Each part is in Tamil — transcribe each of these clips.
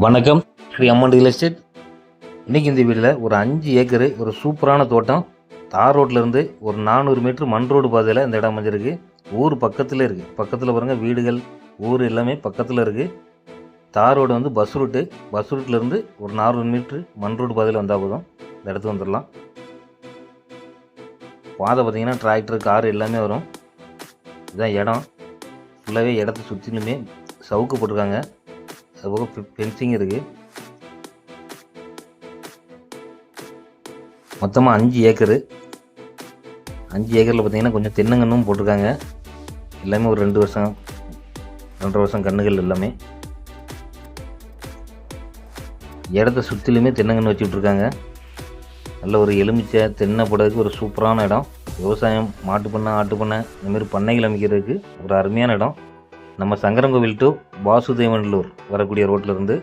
வணக்கம். ஸ்ரீ அம்மன் ரியல் எஸ்டேட் இன்றைக்கி இந்த வீட்டில் ஒரு அஞ்சு ஏக்கரு ஒரு சூப்பரான தோட்டம். தார் ரோட்லேருந்து ஒரு நானூறு மீட்ரு மண் ரோடு பாதையில் இந்த இடம் அமைஞ்சிருக்கு. ஊர் பக்கத்தில் இருக்குது பக்கத்தில் பாருங்கள் வீடுகள் ஊர் எல்லாமே பக்கத்தில் இருக்குது தார் ரோடு வந்து பஸ் ரூட்டு பஸ் ரூட்லேருந்து ஒரு நானூறு மீட்ரு மண் ரோடு பாதையில் வந்தால் போதும். இந்த இடத்துக்கு வந்துடலாம் பாதை பார்த்திங்கன்னா டிராக்டர் கார் எல்லாமே வரும். இதுதான் இடம். ஃபுல்லாகவே இடத்த சுற்றிலுமே சவுக்கு போட்டிருக்காங்க. அதுபோக ஃபென்சிங் இருக்குது மொத்தமாக அஞ்சு ஏக்கரு. அஞ்சு ஏக்கரில் பார்த்தீங்கன்னா கொஞ்சம் தென்னங்கன்னும் போட்டிருக்காங்க. எல்லாமே ஒரு ரெண்டு வருஷம் ரெண்டரை வருஷம் கன்றுகள் எல்லாமே. இடத்த சுற்றிலுமே தென்னங்கன்று வச்சுட்ருக்காங்க நல்ல ஒரு எலுமிச்சை தென்னை போடுறதுக்கு ஒரு சூப்பரான இடம். விவசாயம் மாட்டு பண்ணை ஆட்டு பண்ணை இந்தமாரி பண்ணைகள் அமைக்கிறதுக்கு ஒரு அருமையான இடம். நம்ம சங்கரங்கோவில் டு வாசுதேவன்லூர் வரக்கூடிய ரோட்டில் இருந்து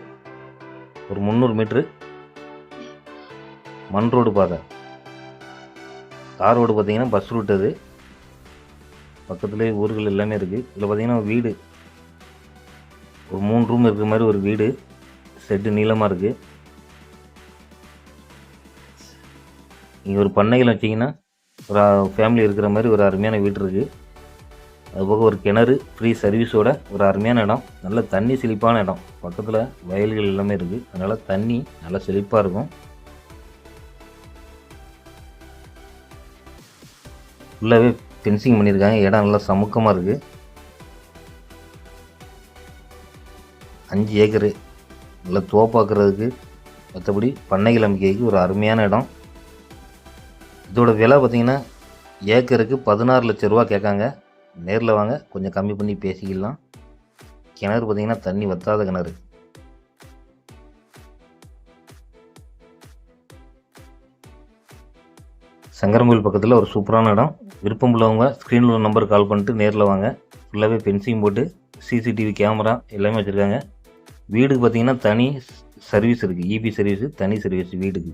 ஒரு முந்நூறு மீட்ரு மண் ரோடு பாதை. தார் ரோடு பார்த்திங்கன்னா பஸ் ரூட் அது. பக்கத்துலேயே ஊர்கள் எல்லாமே இருக்குது இதில் பார்த்திங்கன்னா வீடு. ஒரு மூணு ரூம் இருக்கிற மாதிரி ஒரு வீடு. செட்டு நீளமாக இருக்குது இங்கே ஒரு பண்ணைகள் வச்சிங்கன்னா ஒரு ஃபேமிலி இருக்கிற மாதிரி ஒரு அருமையான வீடு இருக்குது அதுபோக ஒரு கிணறு ஃப்ரீ சர்வீஸோட ஒரு அருமையான இடம். நல்ல தண்ணி செழிப்பான இடம். பக்கத்தில் வயல்கள் எல்லாமே இருக்குது அதனால் தண்ணி நல்லா செழிப்பாக இருக்கும். ஃபுல்லாகவே ஃபென்சிங் பண்ணியிருக்காங்க. இடம் நல்லா சமுக்கமாக இருக்குது அஞ்சு ஏக்கரு. நல்லா தோப்பாக்குறதுக்கு மற்றபடி பண்ணைகள் அமைக்கிறதுக்கு ஒரு அருமையான இடம். இதோட விலை பார்த்திங்கன்னா ஏக்கருக்கு பதினாறு லட்ச ரூபா கேட்காங்க. நேரில் வாங்க கொஞ்சம் கம்மி பண்ணி பேசிக்கலாம். கிணறு பார்த்திங்கன்னா தண்ணி வற்றாத கிணறு. சங்கரங்கோயில் பக்கத்தில் ஒரு சூப்பரான இடம். விருப்பம் உள்ளவங்க ஸ்க்ரீனில் உள்ள நம்பர் கால் பண்ணிட்டு நேரில் வாங்க. ஃபுல்லாகவே பென்சிங் போட்டு சிசிடிவி கேமரா எல்லாமே வச்சுருக்காங்க. வீடுக்கு பார்த்திங்கன்னா தனி சர்வீஸ் இருக்குது இபி சர்வீஸு தனி சர்வீஸ் வீடுக்கு.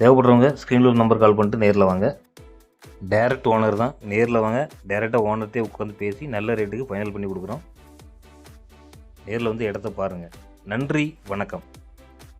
தேவைப்படுறவங்க ஸ்க்ரீனில் உள்ள நம்பர் கால் பண்ணிட்டு நேரில் வாங்க. டேரக்ட் ஓனர் தான். நேரில் வாங்க. டேரெக்டாக ஓனர்கிட்டே உட்காந்து பேசி நல்ல ரேட்டுக்கு ஃபைனல் பண்ணி கொடுக்குறோம். நேரில் வந்து இடத்த பாருங்கள் நன்றி. வணக்கம்.